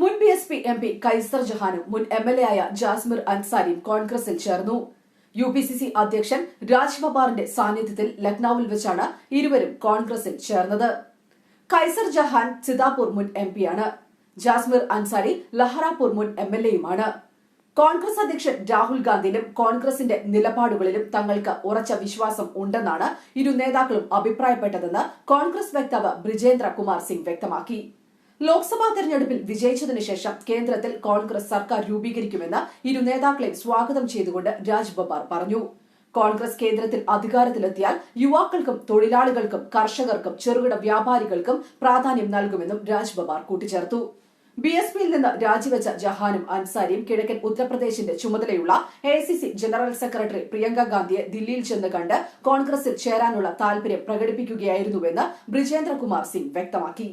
മുൻ B S P M P Kaisar ജഹാനും മുൻ M L A ആയ ജാസ്മിർ അൻസാരിയും കോൺഗ്രസിൽ ചേർന്നു. യു പി സി സി അധ്യക്ഷൻ രാജ് ബബാറിന്റെ സാന്നിധ്യത്തിൽ ലക്നൌവിൽ വെച്ചാണ് ഇരുവരും കോൺഗ്രസിൽ ചേർന്നത്. കൈസർ ജഹാൻ സിതാപൂർ മുൻ എം പിയാണ് ജാസ്മിർ അൻസാരി ലഹറാപൂർ മുൻ എം എൽ എയുമാണ്. കോൺഗ്രസ് അധ്യക്ഷൻ രാഹുൽ ഗാന്ധിയിലും കോൺഗ്രസിന്റെ നിലപാടുകളിലും തങ്ങൾക്ക് ഉറച്ച വിശ്വാസം ഉണ്ടെന്നാണ് ഇരു നേതാക്കളും അഭിപ്രായപ്പെട്ടതെന്ന് കോൺഗ്രസ് വക്താവ് ബ്രിജേന്ദ്ര കുമാർ സിംഗ് വ്യക്തമാക്കി. ലോക്സഭാ തെരഞ്ഞെടുപ്പിൽ വിജയിച്ചതിനു ശേഷം കേന്ദ്രത്തിൽ കോൺഗ്രസ് സർക്കാർ രൂപീകരിക്കുമെന്ന് ഇരു നേതാക്കളെ സ്വാഗതം ചെയ്തുകൊണ്ട് രാജ് ബബ്ബാർ പറഞ്ഞു. കോൺഗ്രസ് കേന്ദ്രത്തിൽ അധികാരത്തിലെത്തിയാൽ യുവാക്കൾക്കും തൊഴിലാളികൾക്കും കർഷകർക്കും ചെറുകിട വ്യാപാരികൾക്കും പ്രാധാന്യം നൽകുമെന്നും രാജ് ബബ്ബാർ കൂട്ടിച്ചേർത്തു. ബി എസ് പിയിൽ നിന്ന് രാജിവെച്ച ജഹാനും അൻസാരിയും കിഴക്കൻ ഉത്തർപ്രദേശിന്റെ ചുമതലയുള്ള A C C general secretary Priyanka ഗാന്ധിയെ ദില്ലിയിൽ ചെന്ന് കണ്ട് കോൺഗ്രസിൽ ചേരാനുള്ള താൽപര്യം പ്രകടിപ്പിക്കുകയായിരുന്നുവെന്ന് ബ്രിജേന്ദ്രകുമാർ സിംഗ് വ്യക്തമാക്കി.